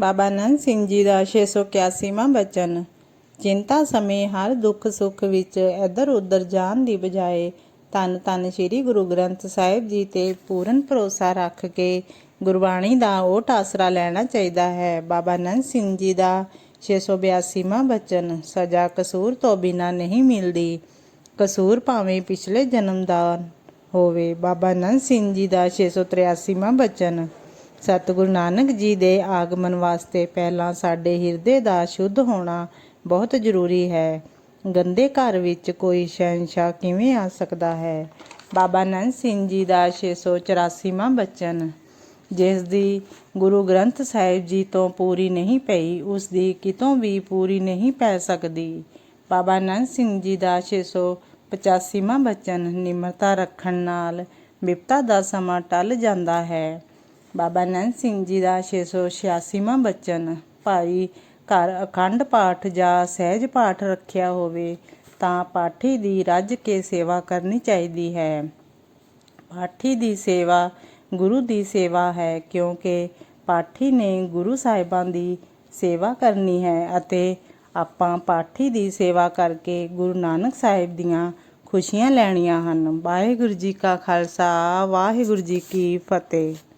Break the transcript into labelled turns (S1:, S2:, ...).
S1: ਬਾਬਾ ਨੰਦ ਸਿੰਘ ਜੀ ਦਾ 681ਵਾਂ ਬਚਨ। ਚਿੰਤਾ ਸਮੇਂ ਹਰ ਦੁੱਖ ਸੁੱਖ ਵਿੱਚ ਇੱਧਰ ਉੱਧਰ ਜਾਣ ਦੀ ਬਜਾਏ ਧੰਨ ਧੰਨ ਸ੍ਰੀ ਗੁਰੂ ਗ੍ਰੰਥ ਸਾਹਿਬ ਜੀ ਤੇ ਪੂਰਨ ਭਰੋਸਾ ਰੱਖ ਕੇ ਗੁਰਬਾਣੀ ਦਾ ਓਟ ਆਸਰਾ ਲੈਣਾ ਚਾਹੀਦਾ ਹੈ। ਬਾਬਾ ਨੰਦ ਸਿੰਘ ਜੀ ਦਾ 682ਵਾਂ ਬਚਨ। ਸਜ਼ਾ ਕਸੂਰ ਤੋਂ ਬਿਨਾ ਨਹੀਂ ਮਿਲਦੀ। ਕਸੂਰ ਭਾਵੇਂ ਪਿਛਲੇ ਜਨਮ ਦਾ ਹੋਵੇ। ਬਾਬਾ ਨੰਦ ਸਿੰਘ ਜੀ ਦਾ 683ਵਾਂ ਬਚਨ। ਸਤਿਗੁਰੂ ਨਾਨਕ ਜੀ ਦੇ ਆਗਮਨ ਵਾਸਤੇ ਪਹਿਲਾਂ ਸਾਡੇ ਹਿਰਦੇ ਦਾ ਸ਼ੁੱਧ ਹੋਣਾ ਬਹੁਤ ਜ਼ਰੂਰੀ ਹੈ। ਗੰਦੇ ਘਰ ਵਿੱਚ ਕੋਈ ਸ਼ਹਿਨशाह ਕਿਵੇਂ ਆ ਸਕਦਾ ਹੈ? ਬਾਬਾ ਨੰਦ ਸਿੰਘ ਜੀ ਦਾ 684ਵਾਂ ਬਚਨ। ਜਿਸ ਦੀ ਗੁਰੂ ਗ੍ਰੰਥ ਸਾਹਿਬ ਜੀ ਤੋਂ ਪੂਰੀ ਨਹੀਂ ਪਈ, ਉਸ ਦੀ ਕਿਤੋਂ ਵੀ ਪੂਰੀ ਨਹੀਂ ਪੈ ਸਕਦੀ। ਬਾਬਾ ਨੰਦ ਸਿੰਘ ਜੀ ਦਾ 685ਵਾਂ ਬਚਨ ਨਿਮਰਤਾ ਰੱਖਣ ਨਾਲ ਵਿਪਤਾ ਦਾ ਸਮਾਂ ਟਲ ਜਾਂਦਾ ਹੈ। ਬਾਬਾ ਨੰਦ ਸਿੰਘ ਜੀ ਦਾ 686ਵਾਂ ਬਚਨ। ਭਾਈ ਘਰ ਅਖੰਡ ਪਾਠ ਜਾਂ ਸਹਿਜ ਪਾਠ ਰੱਖਿਆ ਹੋਵੇ, ਤਾਂ ਪਾਠੀ ਦੀ ਰੱਜ ਕੇ ਸੇਵਾ ਕਰਨੀ ਚਾਹੀਦੀ ਹੈ। ਪਾਠੀ ਦੀ ਸੇਵਾ ਗੁਰੂ ਦੀ ਸੇਵਾ ਹੈ, ਕਿਉਂਕਿ ਪਾਠੀ ਨੇ ਗੁਰੂ ਸਾਹਿਬਾਂ ਦੀ ਸੇਵਾ ਕਰਨੀ ਹੈ ਅਤੇ ਆਪਾਂ ਪਾਠੀ ਦੀ ਸੇਵਾ ਕਰਕੇ ਗੁਰੂ ਨਾਨਕ ਸਾਹਿਬ ਦੀਆਂ ਖੁਸ਼ੀਆਂ ਲੈਣੀਆਂ ਹਨ। ਵਾਹਿਗੁਰੂ ਜੀ ਕਾ ਖਾਲਸਾ, ਵਾਹਿਗੁਰੂ ਜੀ ਕੀ ਫਤਿਹ।